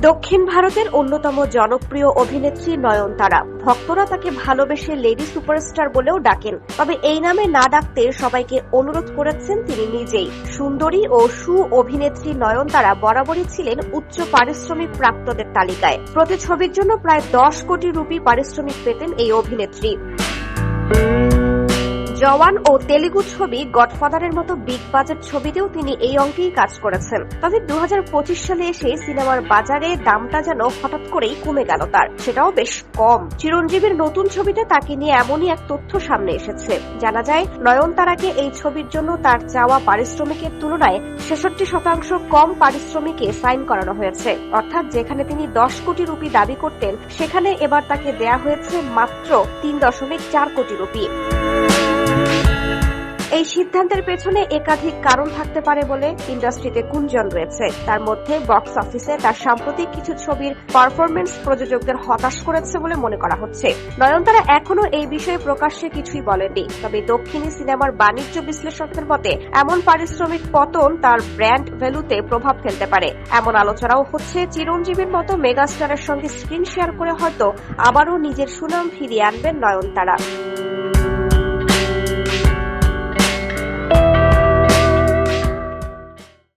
দক্ষিণ ভারতের অন্যতম জনপ্রিয় অভিনেত্রী নয়নতারা। ভক্তরা তাকে ভালোবেসে লেডি সুপারস্টার বলেও ডাকেন। তবে এই নামে না ডাকতে সবাইকে অনুরোধ করেছেন তিনি নিজেই। সুন্দরী ও সু অভিনেত্রী নয়নতারা বরাবরই ছিলেন উচ্চ পারিশ্রমিক প্রাপ্তদের তালিকায়। প্রতি ছবির জন্য প্রায় দশ কোটি রুপি পারিশ্রমিক পেতেন এই অভিনেত্রী। জওয়ান ও তেলেগু ছবি গডফাদারের মতো বিগ বাজেট ছবিতেও তিনি এই অঙ্কেই কাজ করেছেন। তবে দু হাজার পঁচিশ সালে এসে সিনেমার বাজারে দামটা যেন হঠাৎ করেই কমে গেল তার, সেটাও বেশ কম। চিরঞ্জীবীর নতুন ছবিতে তাকে নিয়ে এমনই এক তথ্য সামনে এসেছে। জানা যায় নয়নতারাকে এই ছবির জন্য তার চাওয়া পারিশ্রমিকের তুলনায় ছেষট্টি শতাংশ কম পারিশ্রমিকে সাইন করানো হয়েছে। অর্থাৎ যেখানে তিনি দশ কোটি রুপি দাবি করতেন, সেখানে এবার তাকে দেয়া হয়েছে মাত্র তিন দশমিক চার কোটি রুপি। এই সিদ্ধান্তের পেছনে একাধিক কারণ থাকতে পারে বলে ইন্ডাস্ট্রিতে গুঞ্জন রয়েছে। তার মধ্যে বক্স অফিসে তার সাম্প্রতিক কিছু ছবির পারফরমেন্স প্রযোজকদের হতাশ করেছে বলে মনে করা হচ্ছে। নয়নতারা এখনও এই বিষয়ে প্রকাশ্যে কিছুই বলেননি। তবে দক্ষিণী সিনেমার বাণিজ্য বিশ্লেষকদের মতে, এমন পারিশ্রমিক পতন তার ব্র্যান্ড ভ্যালুতে প্রভাব ফেলতে পারে। এমন আলোচনাও হচ্ছে চিরঞ্জীবীর মতো মেগাস্টারের সঙ্গে স্ক্রিন শেয়ার করে হয়তো আবারও নিজের সুনাম ফিরিয়ে আনবেন নয়নতারা।